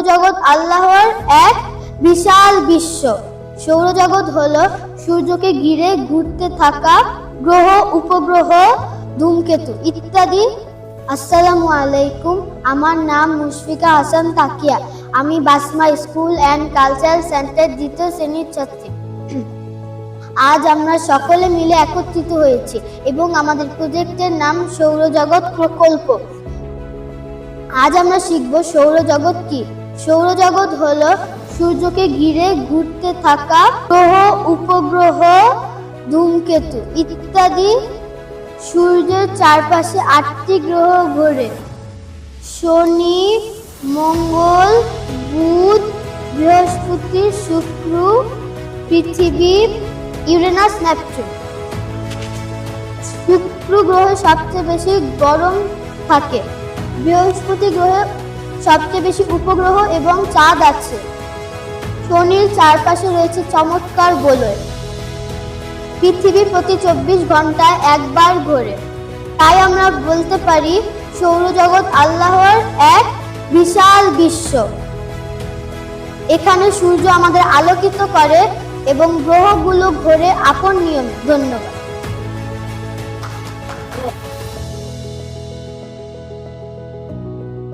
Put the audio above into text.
সৌরজগৎ আল্লাহর এক বিশাল বিশ্ব। সৌরজগৎ হলো সূর্যকে ঘিরে ঘুরতে থাকা গ্রহ, উপগ্রহ, ধূমকেতু ইত্যাদি। আসসালামু আলাইকুম, আমার নাম মুশফিকা হাসান তাকিয়া। আমি Basma school and cultural centre দ্বিতীয় শ্রেণির ছাত্রী। আজ আমরা সকলে মিলে একত্রিত হয়েছি এবং আমাদের প্রজেক্টের নাম সৌরজগৎ প্রকল্প। আজ আমরা শিখব সৌরজগৎ কি? সৌরজগৎ হলো সূর্যকে ঘিরে ঘুরতে থাকা গ্রহ, উপগ্রহ, ধূমকেতু ইত্যাদি। সূর্যের চারপাশে আটটি গ্রহ ঘোরে। শনি, মঙ্গল, বুধ, বৃহস্পতি, শুক্র, পৃথিবী, ইউরেনাস, নেপচুন। শুক্র গ্রহে সবচেয়ে বেশি গরম থাকে। বৃহস্পতি গ্রহে সবচেয়ে বেশি উপগ্রহ এবং চাঁদ আছে। শনির চারপাশে রয়েছে চমৎকার গোলয় পৃথিবী প্রতি চব্বিশ ঘন্টায় একবার ঘোরে। তাই আমরা বলতে পারি, সৌরজগৎ আল্লাহর এক বিশাল বিশ্ব। এখানে সূর্য আমাদের আলোকিত করে এবং গ্রহগুলো ঘোরে আপন নিয়মে। ধন্যবাদ।